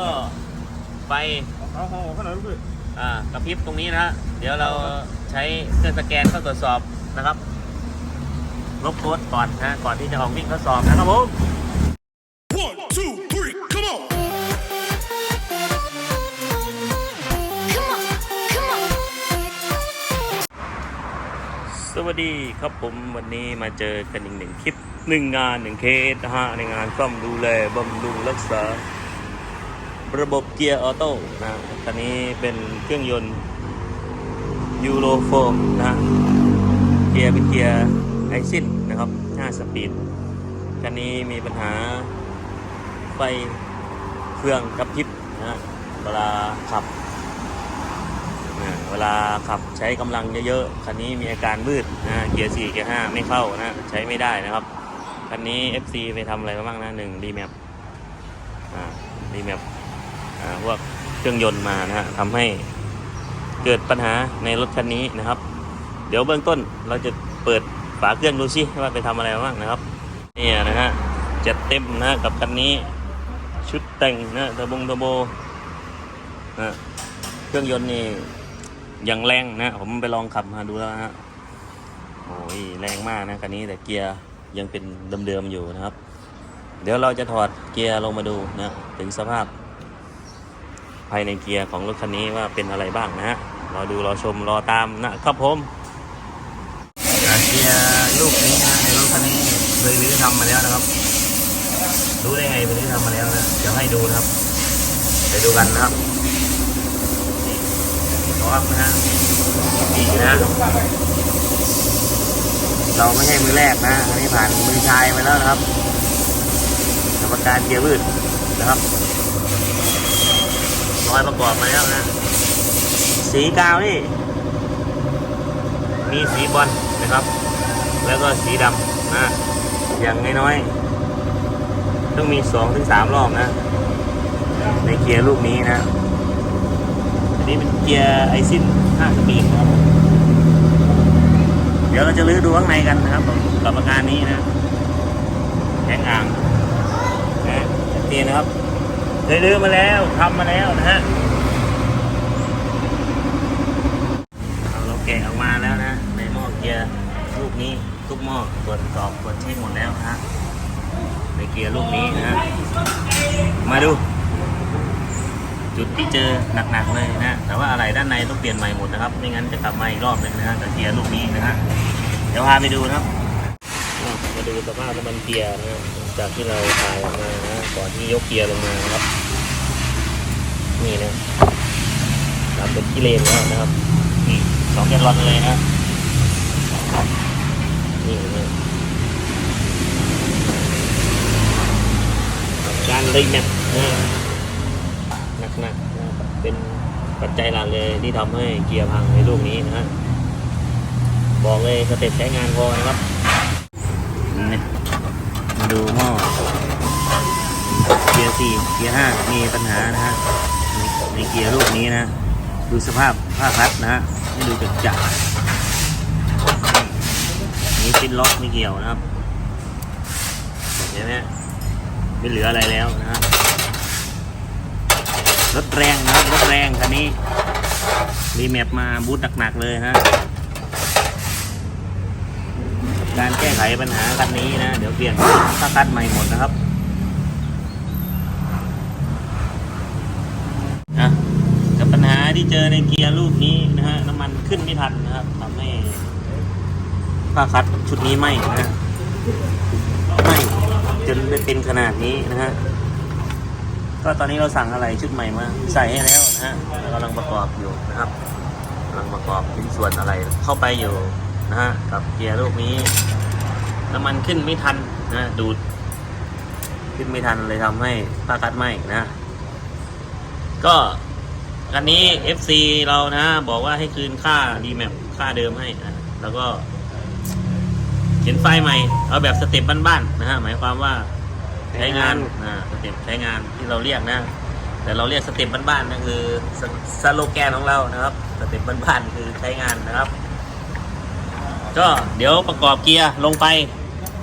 ก็ไฟเอาเอาเอาขนาดนั้นเลยอ่ากระพริบตรงนี้นะฮะเดี๋ยวเราใช้เครื่องสแกนเข้าตรวจสอบนะครับ ลบโค้ดก่อนนะก่อนที่จะออกวิ่งทดสอบนะครับผม One, two, three, come on! Come on, come on. สวัสดีครับผมวันนี้มาเจอกันอีกหนึ่งคลิปหนึ่งงานหนึ่งเคสนะฮะในงานซ่อมดูแลบำรุงรักษา ระบบเกียร์ออโต้นะคันนี้เป็นเครื่องยนต์ยูโรโฟมนะฮะเกียร์เป็นเกียร์ไอซินนะครับ 5 สปีด คันนี้มีปัญหาไฟเครื่องกระพริบนะเวลาขับอ่าเวลาขับใช้กำลังเยอะๆ คันนี้มีอาการวืดนะเกียร์4เกียร์5ไม่เข้านะใช้ไม่ได้นะครับ คันนี้ FC ไปทำอะไรมาบ้างนะหนึ่งดีแมปอ่าดีแมป พวกเครื่องยนต์มานะฮะทำให้เกิดปัญหาในรถคันนี้นะครับ เดี๋ยวเบื้องต้นเราจะเปิดฝาเครื่องดูซิว่าไปทำอะไรบ้างนะครับนี่นะฮะจัดเต็มนะกับคันนี้ชุดแต่งนะเทอร์บงเทอร์โบนะเครื่องยนต์นี่อย่างแรงนะผมไปลองขับมาดูแล้วนะฮะโอ้ยแรงมากนะคันนี้แต่เกียร์ยังเป็นเดิมๆอยู่นะครับ เดี๋ยวเราจะถอดเกียร์ลงมาดูนะถึงสภาพ ภายในเกียร์ของรถคันนี้ว่าเป็นอะไรบ้างนะฮะรอดูรอชมรอตามนะครับผมเกียร์ลูกนี้นะในรถคันนี้เคยรื้อทำมาแล้วนะครับ รู้ได้ไงไปรื้อทำมาแล้วนะเดี๋ยวให้ดูนะครับไปดูกันนะครับพร้อมนะฮะนี่นะ เราไม่ใช่มือแรกนะอันนี้ผ่านมือชายมาแล้วนะครับกรรมการเกียร์วืดนะครับ ร้อยประกอบมาแล้วนะ สีกาวนี่ มีสีบอลนะครับ แล้วก็สีดำนะ อย่างน้อยๆ ต้องมีสองถึงสามรอบนะ ในเกียร์ลูกนี้นะ อันนี้เป็นเกียร์ไอซิน5สปีดครับ เดี๋ยวเราจะลื้อดูข้างในกันนะครับกับอาการนี้นะแข็งอ่างนะชัดเจนนะครับ เคยลื้อมาแล้วทำมาแล้วนะฮะเราแกะออกมาแล้วนะ ในหม้อเกียร์ลูกนี้ทุกหม้อตรวจสอบตรวจเช็คหมดแล้วฮะในเกียร์ลูกนี้นะ มาดู จุดที่เจอหนักๆเลยนะ แต่ว่าอะไรด้านในต้องเปลี่ยนใหม่หมดนะครับ ไม่งั้นจะกลับมาอีกรอบนึงนะฮะกับเกียร์ลูกนี้นะฮะ เดี๋ยวพาไปดูนะครับ มาดูสภาพน้ำมันเกียร์นะจากที่เราถ่ายออกมานะ ก่อนที่ยกเกียร์ลงมานะครับ นี่นะทำเป็นกิเลนแล้วนะครับนี่สองแกลลอนเลยนะนี่นะการรีแมปนะหนักๆนะครับเป็นปัจจัยหลักเลยที่ทำให้เกียร์พังในลูกนี้นะฮะบอกเลยสเต็ปใช้งานพอนะครับนี่มาดูหม้อเกียร์ สี่เกียร์ห้ามีปัญหานะฮะในเกียร์ลูกนี้นะดูสภาพผ้าคลัดนะฮะให้ดูจัดจัดนี่ชิ้นล็อกไม่เกี่ยวนะครับเห็นไหมไม่เหลืออะไรแล้วนะฮะรถแรงนะครับรถแรงคันนี้รีแมปมาบูทหนักๆเลยฮะการแก้ไขปัญหาคันนี้นะ เดี๋ยวเปลี่ยนผ้าคัดใหม่หมดนะครับนะกับปั ญหาที่เจอในเกียร์ลูกนี้นะฮะน้ำมันขึ้นไม่ทันนะครับทำให้ผ้าคัดชุดนี้ไหม้นะฮะไหมจนได้เป็นขนาดนี้นะฮะก็ตอนนี้เราสั่งอะไรชุดใหม่มาใส่ให้แล้วนะฮะเรากำลังประกอบอยู่นะครับกำลังประกอบชิ้นส่วนอะไรเข้าไปอยู่นะฮะกับเกียร์ลูกนี้น้ำมันขึ้นไม่ทันนะดูด ขึ้นไม่ทันเลยทำให้ผ้าคัดไหมนะ ก็ อันนี้ FC เรานะบอกว่าให้คืนค่าดีแมปค่าเดิมให้นะแล้วก็เขียนไฟล์ใหม่ เอาแบบสเต็ปบ้านๆนะฮะหมายความว่าใช้งานอ่าสเต็ปใช้งานที่เราเรียกนะ แต่เราเรียกสเต็ปบ้านๆนั่นคือสสโลแกนของเรานะครับสเต็ปบ้านๆคือใช้งานนะครับ ก็เดี๋ยวประกอบเกียร์ลงไป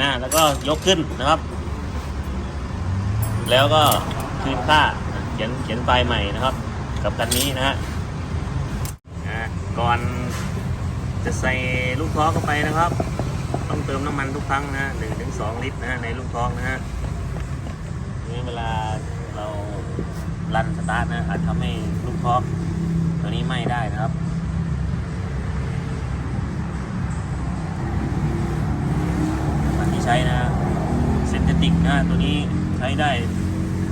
นะแล้วก็ยกขึ้นนะครับ แล้วก็คืนค่าขียนเขียนไฟล์ใหม่นะครับ กับคันนี้นะฮะก่อนจะใส่ลูกท้อเข้าไปนะครับ ต้องเติมน้ำมันทุกครั้งนะหนึ่งถึงสองลิตรนะในลูกท้องนะฮะนี่เวลาเรารันสตาร์ทนะอาจทำให้ลูกท้องตัวนี้ไหม้ได้นะครับมันที่ใช้นะเซนเทติกนะฮะตัวนี้ใช้ได้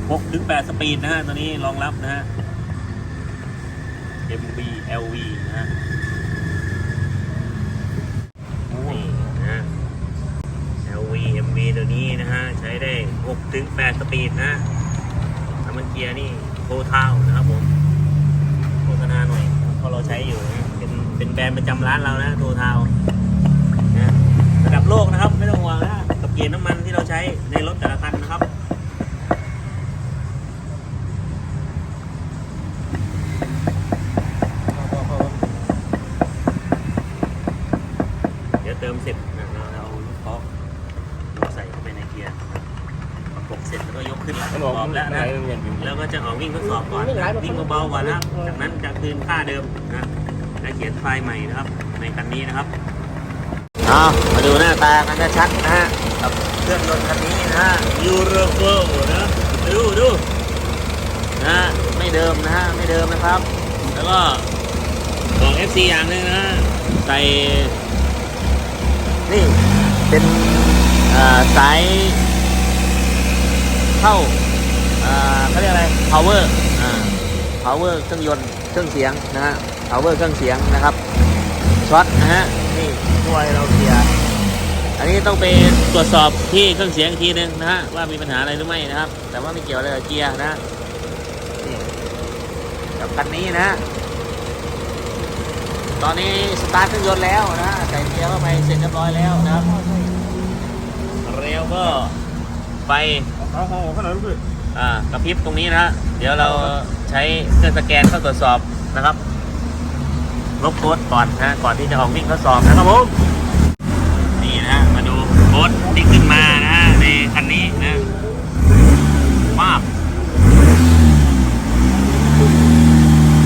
6ถึง8สปีดนะฮะตัวนี้รองรับนะฮะ MB LV นะฮะนี่นะ LV MV ตัวนี้นะฮะ ใช้ได้ 6 ถึง 8 สปีดนะน้ำมันเกียร์นี่โคเท่านะครับผมโฆษณาหน่อยเพราะเราใช้อยู่นะเป็นเป็นแบรนด์ประจำร้านเรานะโทเท่านะระดับโลกนะครับ ไม่ต้องห่วงนะกับเกียร์น้ำมันที่เราใช้ในรถแต่ละคันนะครับ เดี๋ยวเติมเสร็จนะเราเอาลูกคอกลงใส่เข้าไปในเกียร์นะครับประกบเสร็จแล้วก็ยกขึ้นแล้วประกอบแล้วนะ แล้วก็จะออกวิ่งทดสอบก่อนวิ่ง เบาๆก่อนนะครับ จากนั้นจะคืนค่าเดิมนะและเขียนไฟล์ใหม่นะครับ ในคันนี้นะครับเอามาดูหน้าตากันชัดๆนะฮะกับเครื่องยนต์คันนี้นะฮะยูโรโฟนะดูดูนะฮะไม่เดิมนะฮะไม่เดิมนะครับ แล้วก็บอก FC อย่างหนึงนะฮะใส่นี่เป็นอ่าสายเข้าอ่าเขาเรียกอะไร power อ่า power เครื่องยนต์เครื่องเสียงนะฮะ power เครื่องเสียงนะครับช็อตนะฮะนี่ช่วยเราเคลียร์อันนี้ต้องไปตรวจสอบที่เครื่องเสียงอีกทีนึงนะฮะว่ามีปัญหาอะไรหรือไม่นะครับ แต่ว่าไม่เกี่ยวอะไรกับเกียร์นะนี่กับคันนี้นะ ตอนนี้สตาร์ทเครื่องยนต์แล้วนะใส่เกียร์เข้าไปเสร็จเรียบร้อยแล้วนะครับเร็วก็ไปเอาห่อขนาดนี้ อ่ากระพริบตรงนี้นะเดี๋ยวเราใช้เครื่องสแกนเข้าตรวจสอบนะครับ ลบโค้ดก่อนนะก่อนที่จะออกวิ่งทดสอบนะครับผมนี่นะฮะมาดูโค้ดที่ขึ้นมานะฮะในคันนี้นะมาบ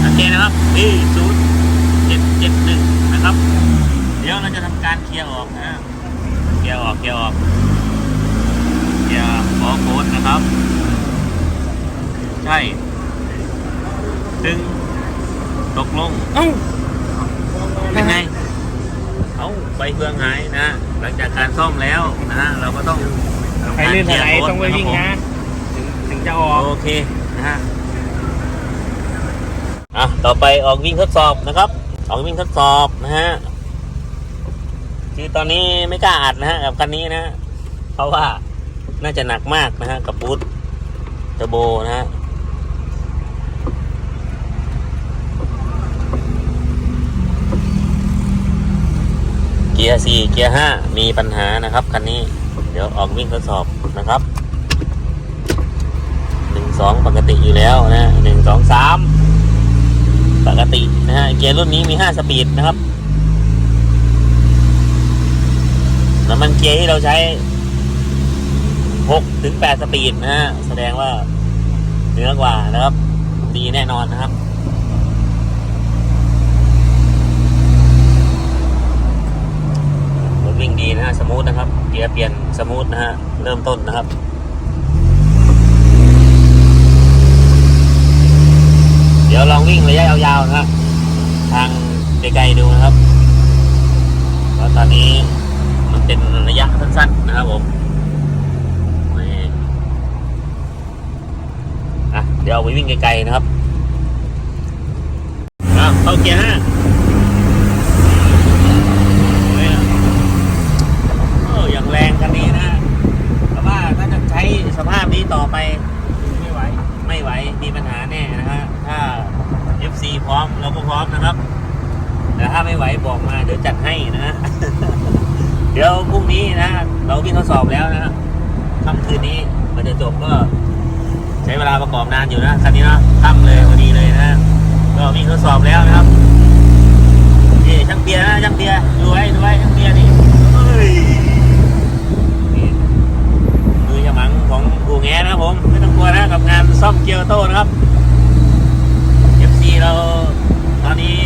โอเคนะครับนี่ศูนย์เจ็ดเจ็ดหนึ่งนะครับ เดี๋ยวเราจะทำการเคลียร์ออกนะฮะเคลียร์ออกเคลียร์ออก อย่าขอโค้ดนะครับ ใช่ ดึง ตก ลงเอ้าเป็นไงเอ้าใบเฟืองหายนะ หลังจากการซ่อมแล้วนะฮะเราก็ต้องทำใครการเล่นเคลียอะไรร์โค้ดต้องไปวิ่งครันะบถึงถึงจะออกผมโอเคนะฮะอะต่อไปออกวิ่งทดสอบนะครับ ออกวิ่งทดสอบนะฮะคือตอนนี้ไม่กล้าอัดนะฮะกับคันนี้นะฮะเพราะว่าน่าจะหนักมากนะฮะกับบูทเทอร์โบนะฮะ กียร์สี่เกียร์ห้ามีปัญหานะครับคันนี้เดี๋ยวออกวิ่งทดสอบนะครับหนึ่งสองปกติอยู่แล้วนะหนึ่งสองสามปกตินะฮะเกียร์รุ่นนี้มีห้าสปีดนะครับน้ำมันเกียร์ที่เราใช้หกถึงแปดสปีดนะฮะแสดงว่าเหนือกว่านะครับ ดีแน่นอนนะครับ รถ วิ่งดีนะฮะสมูทนะครับ เกียร์เปลี่ยนสมูทนะฮะ เริ่มต้นนะครับเดี๋ยวลองวิ่งระยะยาวๆนะฮะทางไกลๆดูนะครับเพราะตอนนี้มันเป็นระยะสั้นๆนะครับผมอะเดี๋ยวเอาไปวิ่งไกลๆนะครับเข้าเกียร์ห้า โอ้อย่างแรงกันนี้นะแต่ว่าถ้าจะใช้สภาพนี้ ต่อไปไม่ไหวไม่ไหวมีปัญหาแน่นะฮะถ้า FC พร้อมเราก็พร้อมนะครับ แต่ถ้าไม่ไหวบอกมาเดี๋ยวจัดให้นะฮะเดี๋ยวพรุ่งนี้นะ เราวิ่งทดสอบแล้วนะค่ำคืนนี้มันจะจบก็ ใช้เวลาประกอบนานอยู่นะคันนี้นะค่ำเลยพอดีเลยนะก็วิ่งทดสอบแล้วนะครับนี่ช่างเบียร์นะช่างเบียร์ดูไว้ดูไว้ช่างเบียร์นี่เฮ้ยนี่มือฉมังผ ของอู่แงนะครับผม ไม่ต้องกลัวนะกับงานซ่อมเกียร์ออโต้นะครับ FC เราตอนนี้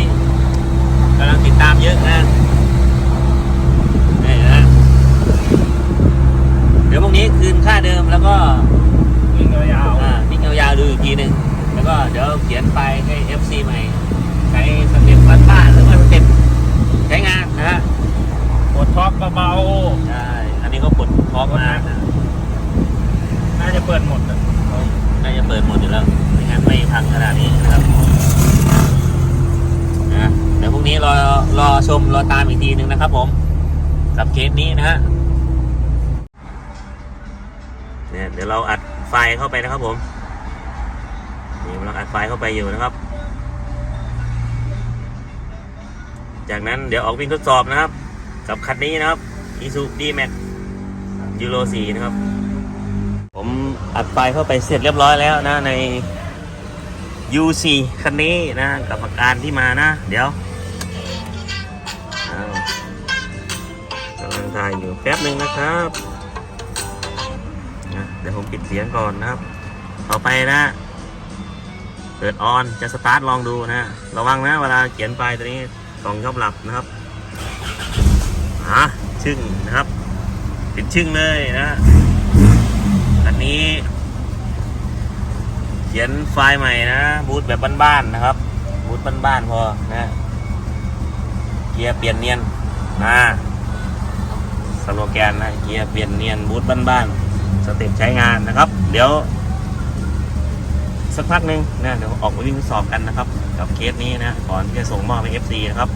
กำลังติดตามเยอะนะนี่นะ เดี๋ยวพรุ่งนี้คืนค่าเดิมแล้วก็ วิ่งยาว อ่านิ่งยาวๆดูอีกทีหนึ่งแล้วก็เดี๋ยวเขียนไฟล์ให้ FC ใหม่ ใช้สเต็ปบ้านๆหรือว่าสเต็ปใช้งานนะฮะ ๆกดท็อปเบา ใช่ อันนี้ก็ปลดพร้อมมานะๆน่าจะเปิดหมดอะน่าจะเปิดหมดอยู่แล้วไม่งั้นไม่พังขนาดนี้นะครับนะเดี๋ยวพรุ่งนี้รอรอชมรอตามอีกทีหนึ่งนะครับ ผม กับเคสนี้นะฮะเนี่ยเดี๋ยวเราอัดไฟล์เข้าไปนะครับผมนี่เราอัดไฟล์เข้าไปอยู่นะครับ จากนั้นเดี๋ยวออกวิ่งทดสอบนะครับ กับคันนี้นะครับ Isuzu D-Max Euro 4นะครับ ผมอัดไฟเข้าไปเสร็จเรียบร้อยแล้วนะใน U4 คันนี้นะกับอาการที่มานะ เดี๋ยวกำลังถ่ายอยู่แป๊บหนึ่งนะครับนะเดี๋ยวผมปิดเสียงก่อนนะครับ ต่อไปนะเปิดออนจะสตาร์ทลองดูนะระวังนะเวลาเขียนไฟล์ตัวนี้กล่องชอบหลับนะครับอะชึ่งนะครับ เปิดชึ่งเลยนะอันนี้ เขียนไฟล์ใหม่นะบูทแบบบ้านๆนะครับ บูทบ้านๆพอนะเกียร์เปลี่ยนเนียนนะสโลแกนนะเกียร์เปลี่ยนเนียนบูทบ้านๆสเต็ปใช้งานนะครับ เดี๋ยว สักพักหนึ่งนะเดี๋ยวออกมาวิ่งทดสอบกันนะครับ กับเคสนี้นะก่อนที่จะส่งมอบให้ FC นะครับ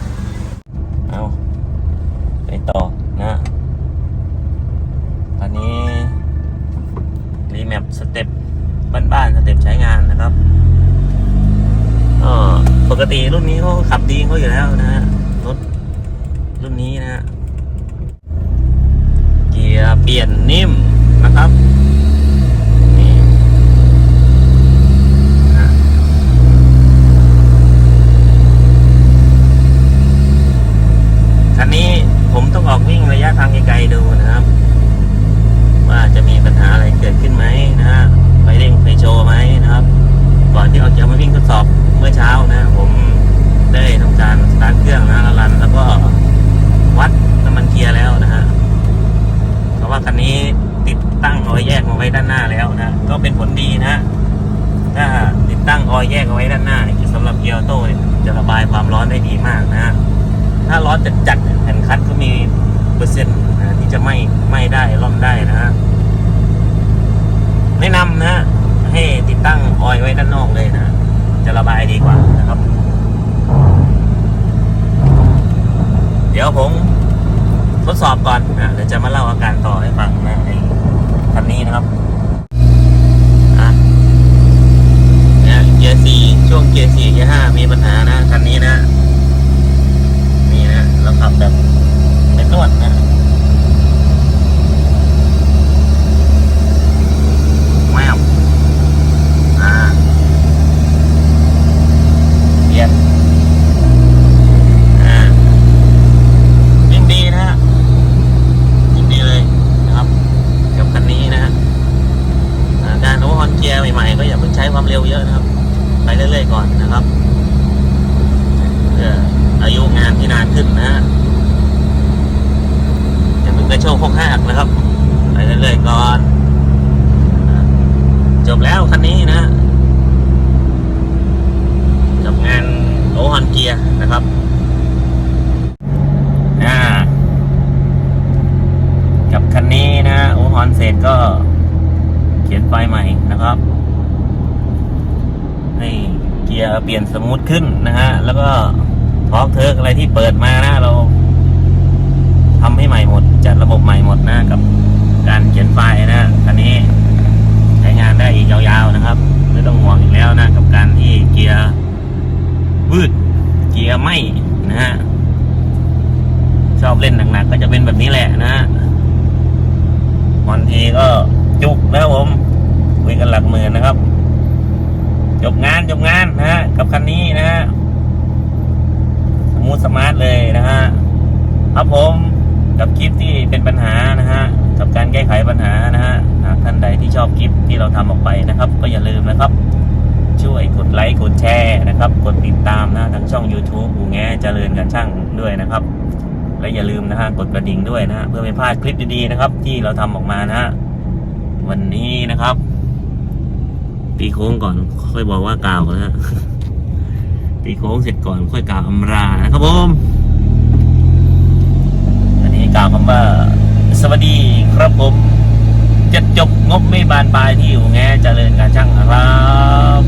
เอาไปต่อ ปกติรุ่นนี้เขาขับดีเขาอยู่แล้วนะฮะรถรุ่นนี้นะฮะเกียร์เปลี่ยนนิ่มนะครับนี่นะคันนี้ผมต้องออกวิ่งระยะทางไกลๆดูนะครับ ว่าจะมีปัญหาอะไรเกิดขึ้นไหมนะฮะไฟเร่งไฟโชว์ไหมนะครับ ก่อนที่เราจะมาวิ่งทดสอบ เมื่อเช้านะ ผมได้ทำการสตาร์ทเครื่องนะแล้วรัน แล้วก็วัดน้ำมันเกียร์แล้วนะฮะเพราะว่าคันนี้ติดตั้งออยแยกมาไว้ด้านหน้าแล้วนะก็เป็นผลดีนะถ้าติดตั้งออยแยกเอาไว้ด้านหน้าสำหรับเกียร์ออโต้จะระบายความร้อนได้ดีมากนะฮะถ้าร้อนจัดๆเนี่ยแผ่นคัดก็มีเปอร์เซ็นต์นะที่จะไหม่ไหม่ได้ร่อนได้นะฮะ แนะนำนะ ให้ติดตั้งออยล์ไว้ด้านนอกเลยนะ จะระบายดีกว่านะครับ เดี๋ยวผมทดสอบก่อนนะเดี๋ยวจะมาเล่าอาการต่อให้ฟังนะในคันนี้นะครับอะเนี่ยเกียร์สี่ช่วงเกียร์สี่เกียร์ห้ามีปัญหานะคันนี้นะนี่นะเราขับแบบไม่นวดนะ แววอ่าเปลี่ยนอ่ายิ่งดีนะฮะยิ่งดีเลยนะครับ กับคันนี้นะฮะอ่าการโอเวอร์ฮอนเกียร์ใหม่ๆ ก็อย่าเพิ่งใช้ความเร็วเยอะนะครับ ไปเรื่อยๆก่อนนะครับเพื่ออายุงานที่นานขึ้นนะฮะ อย่าเพิ่งกระโชกหักนะครับ ไปเรื่อยๆก่อน จบแล้วคันนี้นะกับงานโอฮอนเกียร์นะครับอ่ากับคันนี้นะโอฮอนเสร็จก็เขียนไฟใหม่นะครับให้เกียร์เปลี่ยนสมูทขึ้นนะฮะ แล้วก็ทอกเทิร์กอะไรที่เปิดมานะเราทำให้ใหม่หมด จัดระบบใหม่หมดนะ กับการเขียน ไฟนะคันนี้ใช้งานได้อีกยาวๆนะครับ ไม่ต้องห่วงอีกแล้วนะ กับการที่เกียร์วืดเกียร์ไหมนะฮะชอบเล่นหนักๆก็จะเป็นแบบนี้แหละนะฮะบางทีก็จุกนะผมคุยกันหลักหมื่นนะครับ จบงานจบงานนะฮะกับคันนี้นะฮะสมูทสมาร์ทเลยนะฮะครับผมกับคลิป แก้ไขปัญหานะฮะหากท่านใดที่ชอบคลิปที่เราทำออกไปนะครับ ก็อย่าลืมนะครับ ช่วยกดไลค์กดแชร์นะครับ กดติดตามนะทั้งช่อง YouTube อูแงเจริญกันช่างด้วยนะครับ และอย่าลืมนะฮะกดกระดิ่งด้วยนะฮะเพื่อไม่พลาดคลิปดีๆนะครับ ที่เราทำออกมานะฮะวันนี้นะครับ ตีโค้งก่อนค่อยบอกว่ากล่าวนะฮะตีโค้งเสร็จก่อนค่อยกล่าวอำลานะครับผมอันนี้กล่าวคำว่า สวัสดีครับผม จะจบงบไม่บานปลายที่อยู่แงเจริญการช่างครับ